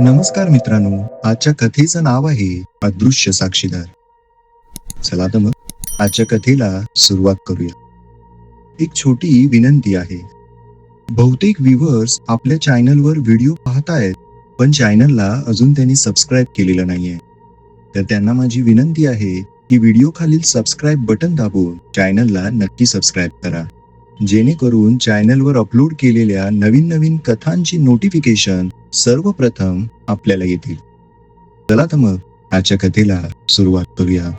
नमस्कार मित्रांनो आजच्या कथेचं नाव आहे अदृश्य साक्षीदार. चला तर मग आजच्या कथेला सुरुवात करूया. एक छोटी विनंती आहे. बहुतेक व्ह्युअर्स आपल्या चॅनलवर व्हिडिओ पाहतायत पण चॅनलला अजून त्यांनी सबस्क्राईब केलेलं नाहीये. तर त्यांना माझी विनंती आहे की व्हिडिओ खालील सबस्क्राईब बटन दाबून चॅनलला नक्की सबस्क्राईब करा. जेणेकरून चॅनलवर अपलोड केलेल्या नवीन नवीन कथांची नोटिफिकेशन सर्वप्रथम आपल्याला येतील. चला तर मग आजच्या कथेला सुरुवात करूया.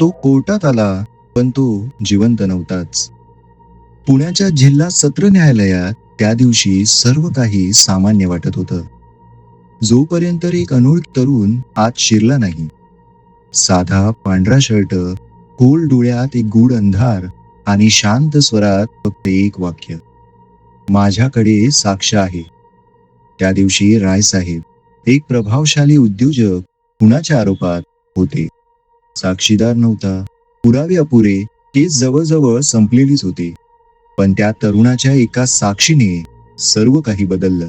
तो कोर्टात आला पण तो जिवंत नव्हताच. पुण्याच्या जिल्हा सत्र न्यायालयात त्या दिवशी सर्व काही सामान्य वाटत होतं. जोपर्यंत एक अनोळख तरुण आत शिरला नाही. साधा पांढरा शर्ट खोल डोळ्यात एक गूढ अंधार आणि शांत स्वरात फक्त एक वाक्य. माझ्याकडे साक्ष आहे. त्या दिवशी रायसाहेब एक प्रभावशाली उद्योजक खुनाच्या आरोपात होते? साक्षीदार नव्हता. पुरावे अपुरे केस जवळजवळ संपलेलीच होती. पण त्या तरुणाच्या एका साक्षीने सर्व काही बदललं.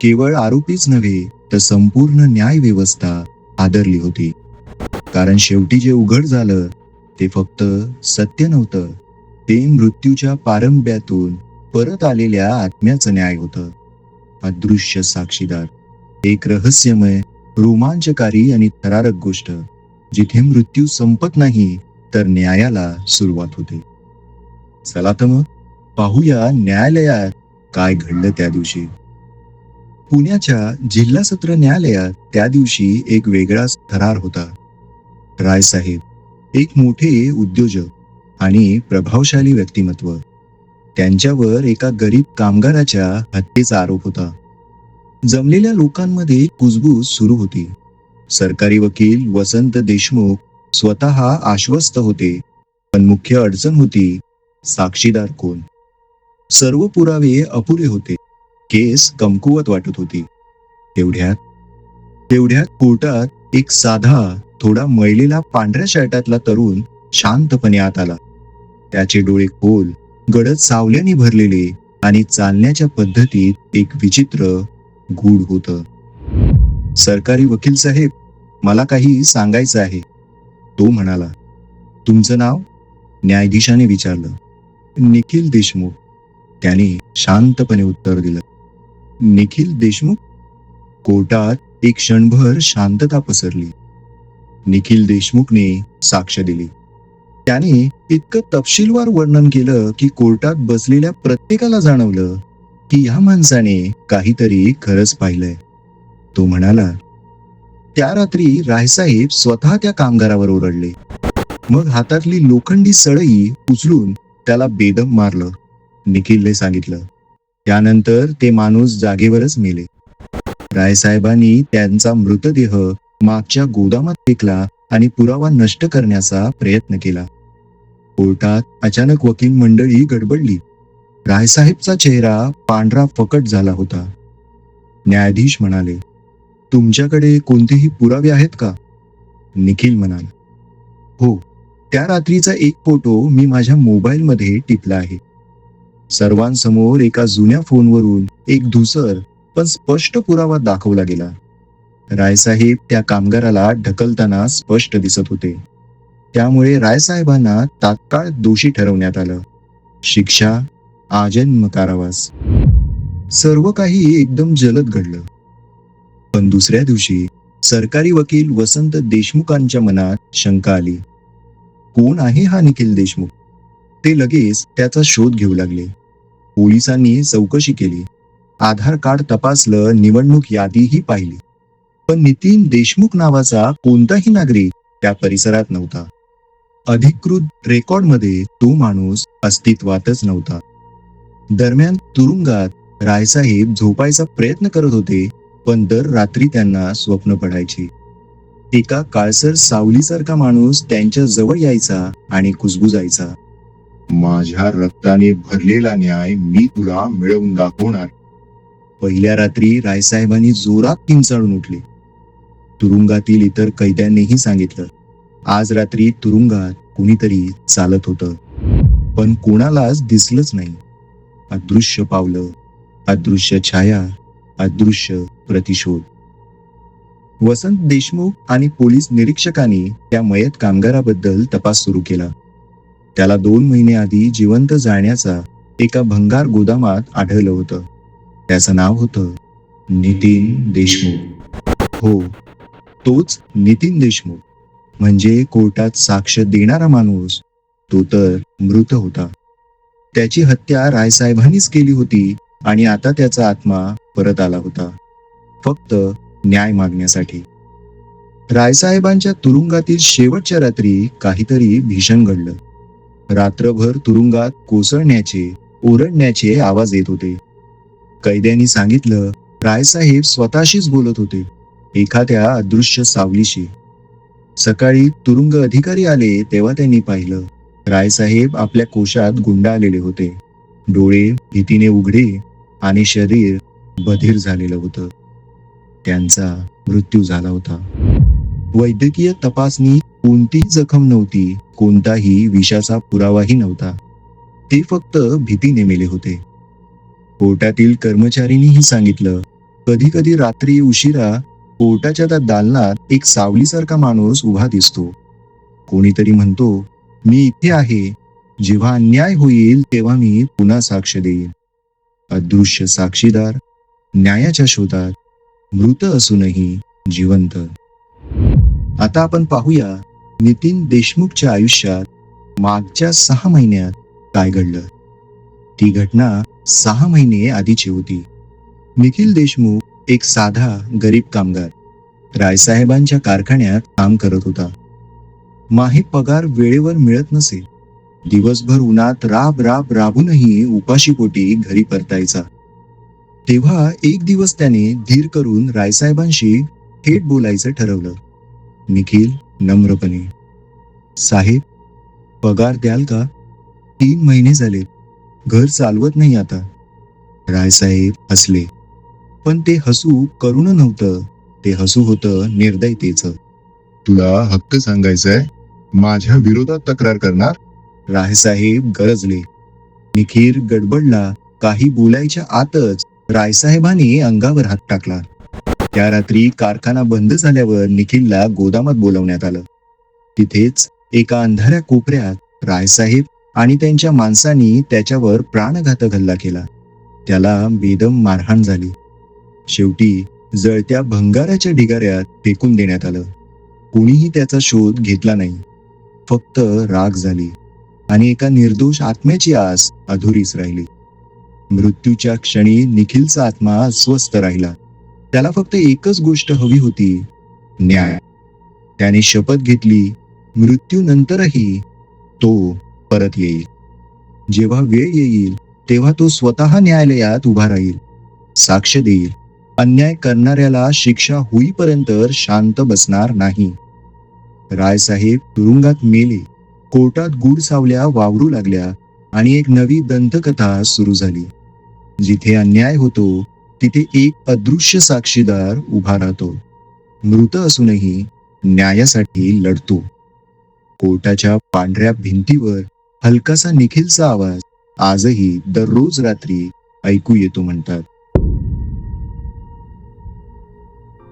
केवळ आरोपीच नव्हे तर संपूर्ण न्याय व्यवस्था आदरली होती. कारण शेवटी जे उघड झालं ते फक्त सत्य नव्हतं. ते मृत्यूच्या पारंब्यातून परत आलेल्या आत्म्याचं न्याय होतं. अदृश्य साक्षीदार. एक रहस्यमय रोमांचकारी आणि थरारक गोष्ट. जिथे मृत्यू संपत नाही तर न्यायाला सुरुवात होते. चला तर मग पाहूया न्यायालयात काय घडलं त्या दिवशी. पुण्याच्या जिल्हा सत्र न्यायालयात त्या दिवशी एक वेगळाच थरार होता. रायसाहेब एक मोठे उद्योजक आणि प्रभावशाली व्यक्तिमत्व. त्यांच्यावर एका गरीब कामगाराच्या हत्येचा आरोप होता. जमलेल्या लोकांमध्ये कुजबूज सुरू होती. सरकारी वकील वसंत देशमुख स्वतः आश्वस्त होते. पण मुख्य अडचण होती साक्षीदार कोण? सर्व पुरावे अपुरे होते. केस कमकुवत वाटत होती. तेवढ्यात तेवढ्यात कोर्टात एक साधा थोडा मळलेला पांढऱ्या शर्टातला तरुण शांतपणे आत आला. त्याचे डोळे खोल गडद सावल्याने भरलेले आणि चालण्याच्या पद्धतीत एक विचित्र गूढ होत. सरकारी वकील साहेब मला काही सांगायचं आहे. तो म्हणाला तुमचं नाव? न्यायाधीशाने विचारलं. निखिल देशमुख. त्याने शांतपणे उत्तर दिलं. निखिल देशमुख? कोर्टात एक क्षणभर शांतता पसरली. निखिल देशमुखने साक्ष दिली. त्याने इतकं तपशीलवार वर्णन केलं की कोर्टात बसलेल्या प्रत्येकाला जाणवलं की या माणसाने काहीतरी खरंच पाहिलंय. तो म्हणाला त्या रात्री रायसाहेब स्वतः त्या कामगारावर ओरडले. मग हातातली लोखंडी सळई उचलून त्याला बेदम मारलं. निखिलने सांगितलं त्यानंतर ते माणूस जागेवरच मेले. रायसाहेबांनी त्यांचा मृतदेह मागच्या गोदामात फेकला आणि पुरावा नष्ट करण्याचा प्रयत्न केला. कोर्टात अचानक वकील मंडळी गडबडली. रायसाहेबचा चेहरा पांढरा फकट झाला होता. न्यायाधीश म्हणाले तुमच्याकडे कोणतेही पुरावे आहेत का? निखिल म्हणाला हो त्या रात्रीचा एक फोटो मी माझ्या मोबाईलमध्ये टिपला आहे. सर्वांसमोर एका जुन्या फोनवरून एक धुसर पण स्पष्ट पुरावा दाखवला गेला. रायसाहेब त्या कामगाराला ढकलताना स्पष्ट दिसत होते. त्यामुळे रायसाहेबांना तात्काळ दोषी ठरवण्यात आलं. शिक्षा आजन्म कारावास सर्व काही एकदम जलद घडलं. पण दुसऱ्या दिवशी सरकारी वकील वसंत देशमुखांच्या मनात शंका आली. कोण आहे हा निखिल देशमुख? ते लगेच त्याचा शोध घेऊ लागले. पोलिसांनी चौकशी केली. आधार कार्ड तपासलं निवडणूक यादीही पाहिली. पण नितीन देशमुख नावाचा कोणताही नागरिक त्या परिसरात नव्हता. अधिकृत रेकॉर्डमध्ये तो माणूस अस्तित्वातच नव्हता. दरम्यान तुरुंगात रायसाहेब झोपायचा प्रयत्न करत होते पण दर रात्री त्यांना स्वप्न पडायची. एका काळसर सावलीसारखा माणूस त्यांच्या जवळ यायचा आणि कुजबुजायचा. माझ्या रक्ताने भरलेला न्याय मी तुला मिळवून दाखवणार. पहिल्या रात्री रायसाहेबांनी जोरात किंचाळून उठले. तुरुंगातील इतर कैद्यांनीही सांगितलं. आज रात्री तुरुंगात कुणीतरी चालत होतं. पण कोणालाच दिसलंच नाही. अदृश्य पावलं अदृश्य छाया अदृश्य प्रतिशोध. वसंत देशमुख आणि पोलीस निरीक्षकांनी त्या मयत कामगाराबद्दल तपास सुरू केला. त्याला दोन महिने आधी जिवंत जाण्याचा एका भंगार गोदामात आढळलं होतं. त्याचं नाव होतं नितीन देशमुख. हो तोच नितीन देशमुख. म्हणजे कोर्टात साक्ष देणारा माणूस तो तर मृत होता. त्याची हत्या रायसाहेबांनीच केली होती आणि आता त्याचा आत्मा परत आला होता. फक्त न्याय मागण्यासाठी. रायसाहेबांच्या तुरुंगातील शेवटच्या रात्री काहीतरी भीषण घडलं. रात्रभर तुरुंगात कोसळण्याचे ओरडण्याचे आवाज येत होते. कैद्यांनी सांगितलं रायसाहेब स्वतःशीच बोलत होते. एखाद्या अदृश्य सावलीशी. सकाळी तुरुंग अधिकारी आले तेव्हा त्यांनी पाहिलं. रायसाहेब आपल्या कोशात गुंडाळलेले होते. डोळे भीतीने उघडे आणि शरीर बधीर झालेलं होतं. त्यांचा मृत्यू झाला होता. वैद्यकीय तपासणी कोणतीही जखम नव्हती कोणताही विषाचा पुरावाही नव्हता. ते फक्त भीतीने मेले होते. कोर्टातील कर्मचारीनीही सांगितलं कधी कधी रात्री उशिरा कोर्टाच्या त्या दालनात एक सावलीसारखा माणूस उभा दिसतो. कोणीतरी म्हणतो मी इथे आहे. जेव्हा अन्याय होईल तेव्हा मी पुन्हा साक्ष देईन. अदृश्य साक्षीदार न्यायाच्या शोधात मृत असूनही जिवंत. आता आपण पाहूया नितीन देशमुखच्या आयुष्यात मागच्या सहा महिन्यात काय घडलं. ती घटना सहा महिने आधीची होती. निखिल देशमुख एक साधा गरीब कामगार रायसाहेबांच्या कारखान्यात काम करत होता. माही पगार वेळेवर मिळत नसे. दिवसभर उन्हात राब राब राबूनही उपाशीपोटी घरी परतायचा. तेव्हा एक दिवस त्याने धीर करून रायसाहेबांशी थेट बोलायचं ठरवलं. निखिल नम्रपणे साहेब पगार द्याल का? तीन महिने झाले. घर चालवत नाही आता. रायसाहेब हसले. पण ते हसू करुण नव्हतं. ते हसू होतं निर्दयतेचं. तुला हक्क सांगायचंय? माझ्या विरोधात तक्रार करणार? रायसाहेब गरजले. निखिल गडबडला. काही बोलायच्या आतच रायसाहेबांनी अंगावर हात टाकला. त्या रात्री कारखाना बंद झाल्यावर निखिलला गोदामात बोलवण्यात आलं. तिथेच एका अंधाऱ्या कोपऱ्यात रायसाहेब आणि त्यांच्या माणसांनी त्याच्यावर प्राणघातक हल्ला केला. त्याला बेदम मारहाण झाली. शेवटी जळत्या भंगाराच्या ढिगाऱ्यात फेकून देण्यात आलं. कोणीही त्याचा शोध घेतला नाही. फक्त राग झाली आणि एका निर्दोष आत्म्याची आस अधुरीच राहिली. मृत्यूच्या क्षणी निखिलचा आत्मा अस्वस्थ राहिला. त्याला फक्त एकच गोष्ट हवी होती न्याय. त्याने शपथ घेतली मृत्यूनंतरही तो परत येईल. जेव्हा वेळ येईल तेव्हा तो स्वतः न्यायालयात उभा राहील साक्ष देईल. अन्याय करणाऱ्याला शिक्षा होईपर्यंत शांत बसणार नाही. रायसाहेब तुरुंगात मेले. कोर्टात गुड सावल्या वावरू लागल्या आणि एक नवी दंतकथा सुरू झाली. जिथे अन्याय होतो तिथे एक अदृश्य साक्षीदार उभा राहतो. मृत असूनही न्यायासाठी लढतो. कोर्टाच्या पांढऱ्या भिंतीवर हलकासा निखिलचा आवाज आजही दररोज रात्री ऐकू येतो म्हणतात.